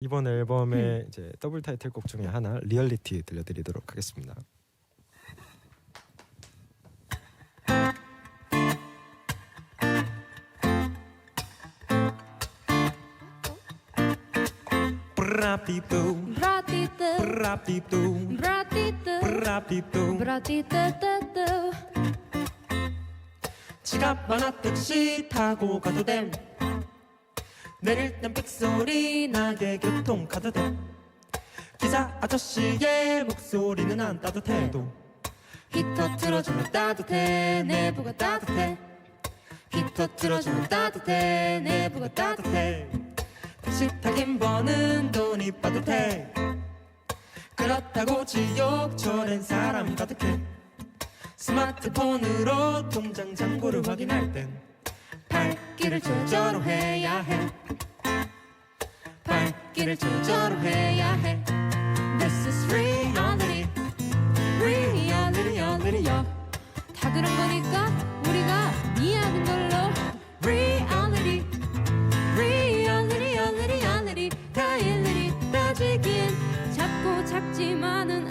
이번 앨범의 이제 더블 타이틀곡 중에 하나 리얼리티 들려드리도록 하겠습니다. 지갑 하나 택시 타고 가도 됨 내릴 땐 삑소리 나게 교통 카드 됨 기사 아저씨의 목소리는 안 따뜻해도 히터 틀어주면 따뜻해 내부가 따뜻해. 히터 틀어주면 따뜻해 내부가 따뜻해. 택시 타긴 버는 돈이 빠듯해. 그렇다고 지옥철엔 사람 가득해. 스마트폰으로 통장 잔고를 확인할 땐 발길을 조절로 해야 해 발길을 조절로 해야 해 This is reality reality reality 다 그런 거니까 우리가 이해하는 걸로 reality reality reality reality 다 일일이 따지기엔 작고 작지만은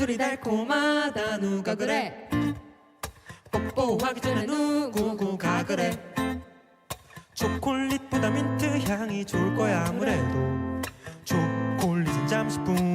술이 달콤하다. 누가 그래? 뽀뽀하기 전에 누구가 그래? 초콜릿보다 민트 향이 좋을 거야 아무래도. 초콜릿은 잠시뿐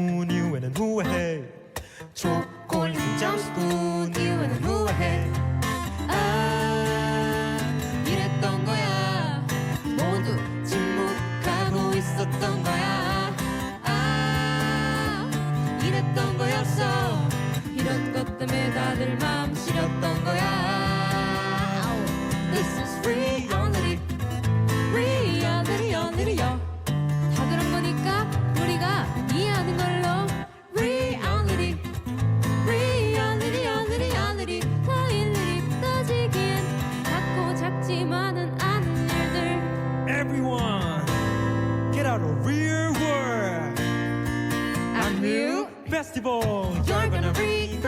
got a real world. A new festival. You're gonna read,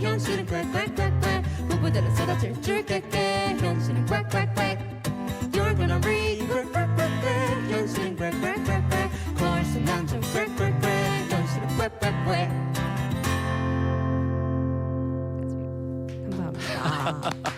현실은 꽉, 꽉, 꽉, 꽉. 무브들은 쏟아질 줄게. 현실은 꽉, 꽉, 꽉. You're gonna read, 현실은 꽉, 꽉, 꽉, 거울선 남자, 꽉, 꽉, 꽉. 현실은 꽉, 꽉, 꽉. 감사합니다.